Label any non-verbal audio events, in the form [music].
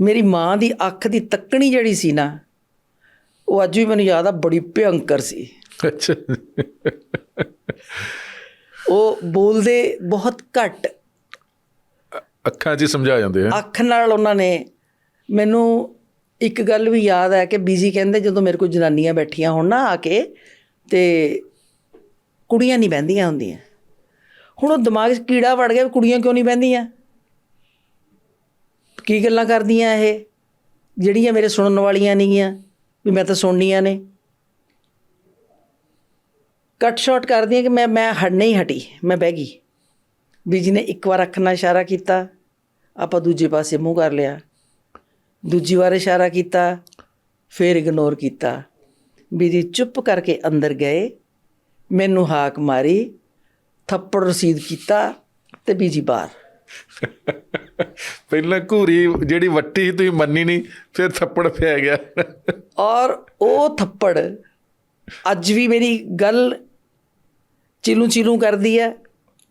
ਮੇਰੀ ਮਾਂ ਦੀ ਅੱਖ ਦੀ ਤੱਕਣੀ ਜਿਹੜੀ ਸੀ ਨਾ ਉਹ ਅੱਜ ਵੀ ਮੈਨੂੰ ਯਾਦ ਆ ਬੜੀ ਭਿਅੰਕਰ ਸੀ। ਅੱਛਾ। ਉਹ ਬੋਲਦੇ ਬਹੁਤ ਘੱਟ। ਅੱਖਾਂ 'ਚ ਸਮਝਾ ਜਾਂਦੇ ਆ। ਅੱਖ ਨਾਲ ਉਹਨਾਂ ਨੇ ਮੈਨੂੰ ਇੱਕ ਗੱਲ ਵੀ ਯਾਦ ਹੈ ਕਿ ਬੀਜੀ ਕਹਿੰਦੇ ਜਦੋਂ ਮੇਰੇ ਕੋਲ ਜਨਾਨੀਆਂ ਬੈਠੀਆਂ ਹੋਣ ਨਾ ਆ ਕੇ ਤੇ ਕੁੜੀਆਂ ਨਹੀਂ ਬਹਿੰਦੀਆਂ ਹੁੰਦੀਆਂ। ਹੁਣ ਉਹ ਦਿਮਾਗ 'ਚ ਕੀੜਾ ਵੜ ਗਿਆ ਕੁੜੀਆਂ ਕਿਉਂ ਨਹੀਂ ਬਹਿੰਦੀਆਂ? ਕੀ ਗੱਲਾਂ ਕਰਦੀਆਂ ਇਹ? ਜਿਹੜੀਆਂ ਮੇਰੇ ਸੁਣਨ ਵਾਲੀਆਂ ਨਹੀਂਆਂ ਵੀ ਮੈਂ ਤਾਂ ਸੁਣਨੀਆਂ ਨੇ। ਕੱਟ ਸ਼ਾਟ ਕਰਦੀਆਂ ਕਿ ਮੈਂ ਮੈਂ ਹਟ ਨਹੀਂ ਹਟੀ, ਮੈਂ ਬਹਿ ਗਈ। ਬੀਜੀ ਨੇ ਇੱਕ ਵਾਰ ਅੱਖ ਨਾਲ ਇਸ਼ਾਰਾ ਕੀਤਾ, ਆਪਾਂ ਦੂਜੇ ਪਾਸੇ ਮੂੰਹ ਕਰ ਲਿਆ। ਦੂਜੀ ਵਾਰ ਇਸ਼ਾਰਾ ਕੀਤਾ, ਫਿਰ ਇਗਨੋਰ ਕੀਤਾ। ਬੀਜੀ ਚੁੱਪ ਕਰਕੇ ਅੰਦਰ ਗਏ, ਮੈਨੂੰ ਹਾਕ ਮਾਰੀ, ਥੱਪੜ ਰਸੀਦ ਕੀਤਾ ਤੇ ਬੀਜੀ ਬਾਹਰ। [laughs] ਪਹਿਲਾਂ ਘੂਰੀ ਜਿਹੜੀ ਵੱਟੀ ਸੀ, ਤੁਸੀਂ ਮੰਨੀ ਨਹੀਂ ਫਿਰ ਥੱਪੜ ਪਿਆ ਗਿਆ। ਔਰ ਉਹ ਥੱਪੜ ਅੱਜ ਵੀ ਮੇਰੀ ਗੱਲ ਚਿਲੂ ਚਿਲੂ ਕਰਦੀ ਹੈ।